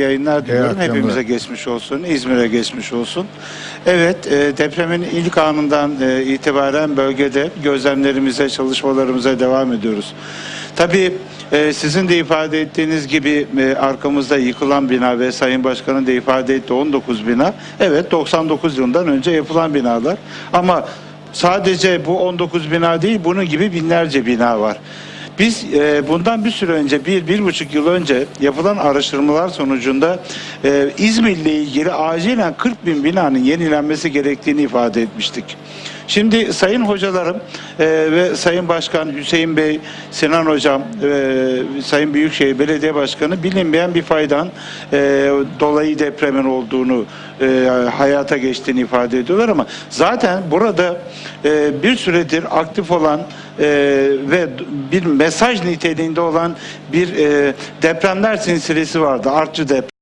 yayınlar diliyorum. Hepimize geçmiş olsun. İzmir'e geçmiş olsun. Evet, e, depremin ilk anından e, itibaren bölgede gözlemlerimize, çalışmalarımıza devam ediyoruz. Tabii e, sizin de ifade ettiğiniz gibi e, arkamızda yıkılan bina ve Sayın Başkan'ın da ifade ettiği 19 bina, evet 99 yılından önce yapılan binalar. Ama sadece bu 19 bina değil, bunun gibi binlerce bina var. Biz e, bundan bir süre önce, bir, bir buçuk yıl önce yapılan araştırmalar sonucunda e, İzmir'le ilgili acilen 40 bin binanın yenilenmesi gerektiğini ifade etmiştik. Şimdi sayın hocalarım e, ve sayın başkan Hüseyin Bey, Sinan hocam, e, sayın Büyükşehir Belediye Başkanı bilinmeyen bir faydan e, dolayı depremin olduğunu e, hayata geçtiğini ifade ediyorlar ama zaten burada e, bir süredir aktif olan e, ve bir mesaj niteliğinde olan bir e, depremler silsilesi vardı. Artçı deprem.